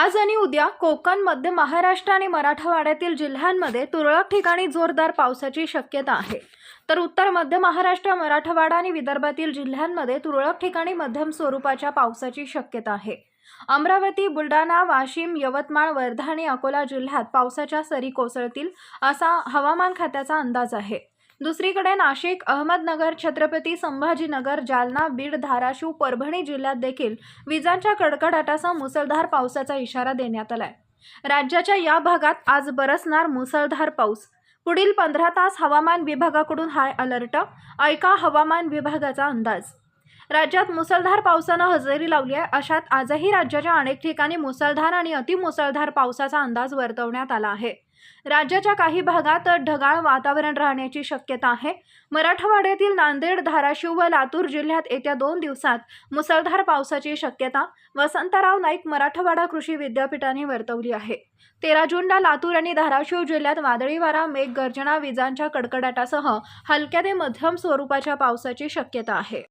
आज आणि उद्या कोकण मध्य महाराष्ट्र आणि मराठवाड्यातील जिल्ह्यांमध्ये तुरळक ठिकाणी जोरदार पावसाची शक्यता आहे. तर उत्तर मध्य महाराष्ट्र मराठवाडा आणि विदर्भातील जिल्ह्यांमध्ये तुरळक ठिकाणी मध्यम स्वरूपाच्या पावसाची शक्यता आहे. अमरावती बुलढाणा वाशिम यवतमाळ वर्धा आणि अकोला जिल्ह्यात पावसाच्या सरी कोसळतील असा हवामान खात्याचा अंदाज आहे. दुसरीकडे नाशिक अहमदनगर छत्रपती संभाजीनगर जालना बीड धाराशिव परभणी जिल्ह्यात देखील विजांच्या कडकडाटासह मुसळधार पावसाचा इशारा देण्यात आलाय. राज्याच्या या भागात आज बरसणार मुसळधार पाऊस. पुढील पंधरा तास हवामान विभागाकडून हाय अलर्ट. ऐका हवामान विभागाचा अंदाज. राज्यात मुसळधार पावसानं हजेरी लावली आहे. अशात आजही राज्याच्या अनेक ठिकाणी मुसळधार आणि अतिमुसळधार पावसाचा अंदाज वर्तवण्यात आला आहे. राज्याच्या काही भागात ढगाळ वातावरण राहण्याची शक्यता आहे. मराठवाड्यातील नांदेड धाराशिव व लातूर जिल्ह्यात येत्या दोन दिवसात मुसळधार पावसाची शक्यता वसंतराव नाईक मराठवाडा कृषी विद्यापीठाने वर्तवली आहे. तेरा जूनला लातूर आणि धाराशिव जिल्ह्यात वादळी वारा मेघगर्जना विजांच्या कडकडाटासह हलक्या ते मध्यम स्वरूपाच्या पावसाची शक्यता आहे.